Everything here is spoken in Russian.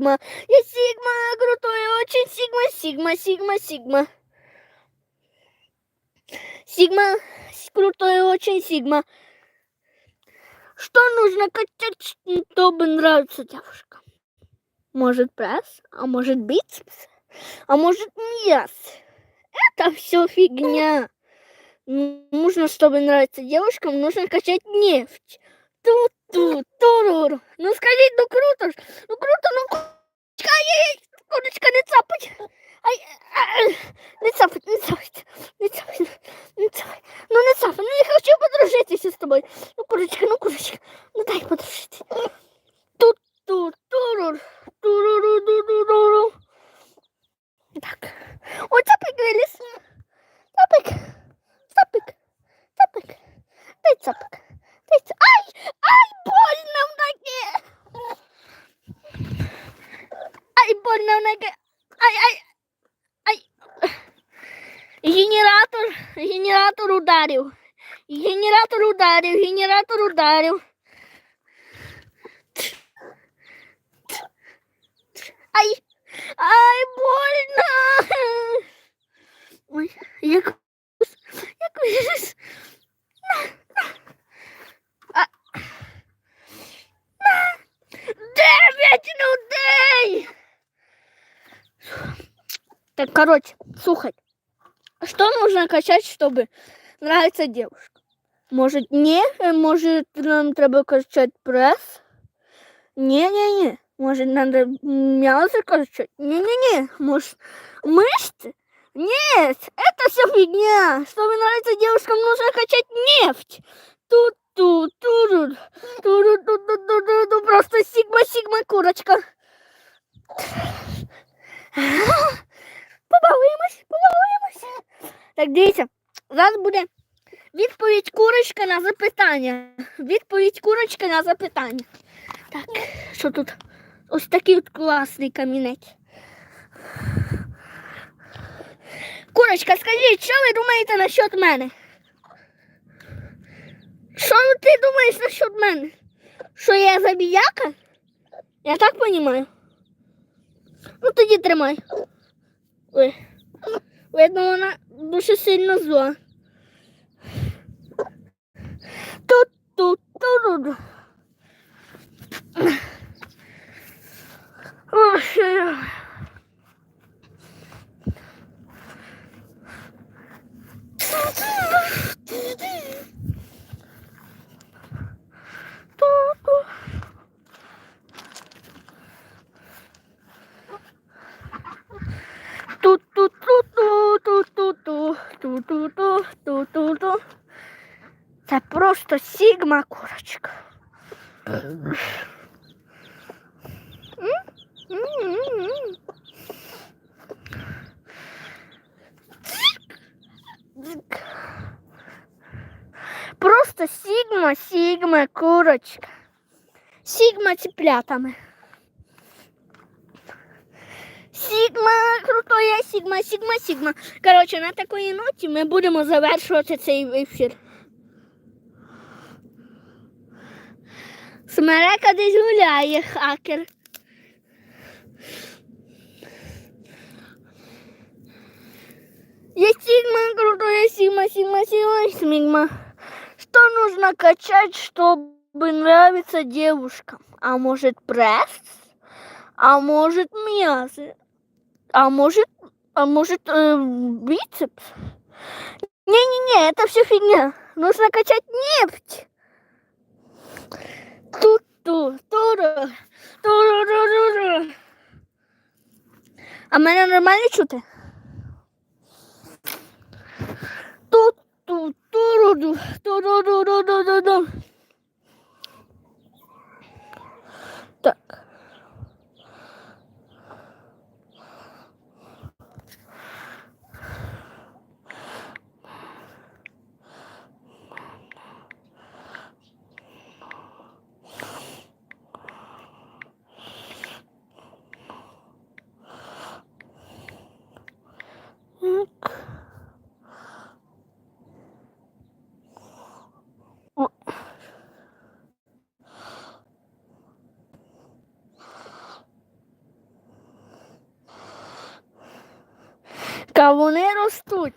Сигма. Я Сигма, крутой, очень Сигма, Сигма, Сигма, Сигма. Сигма, крутой, очень Сигма. Что нужно качать, чтобы нравиться девушкам? Может пресс, а может бицепс, а может мяс. Это все фигня. М, Нужно, чтобы нравиться девушкам, нужно качать нефть. Ту-ту, туруру. Ну скажи, ну круто. Ну круто, ну курочка, курочка, не цапать. Ай, ай, не цапать, не цапать, не цапать, не цапать. Ну не цапать, ну я хочу подружитися з тобою. Ну курочка, ну курочка, ну дай подружитися. Ту-ту, турур, туруру. Так. Ой, цапик виліз. Oradan ne é ai, ai, ai! Generator. Generator rudário, Generator udaril. Generator rudário. Ai. Ai, Borna. Ai, eu... Eu... Так, короче, слухай. Что нужно качать, чтобы нравиться девушка? Может, не? Э, Может, нам треба качать пресс? Не-не-не. Может, надо мясо качать? Не-не-не. Может, мышцы? Нет, это все фигня. Чтобы нравиться девушкам, нужно качать нефть. Тут Так, дивіться, зараз буде відповідь курочка на запитання. Відповідь курочка на запитання. Так, що тут? Ось такий от класний камінець. Курочка, скажіть, що ви думаєте насчет мене? Що ти думаєш насчет мене? Що я забіяка? Я так розумію? Ну тоді тримай. Ой. Видно, вона дуже сильно зла. Тут, тут, тут. Ту-ту-ту, ту-ту-ту. Це просто сигма курочка. Просто сигма, сигма курочка. сигма ціплятами. Сігма, Сігма, Сігма. Коротше, на такої ноті ми будемо завершувати цей ефір. Смерека десь гуляє, хакер. Я Сигма, крутая Сигма, Сигма, Сигма, Сигма. Что нужно качать, чтобы нравиться девушкам? А может пресс? А может мясо? А может, а может э, бицепс? Не-не-не, это все фигня. Нужно качать нефть. Ту-ту, туру, туру-ру-ру-ру. А мене нормально чути? Ту-ту, туру-ду, туру-ру-ру-ру-ру-ру. Так. Кавуни ростуть.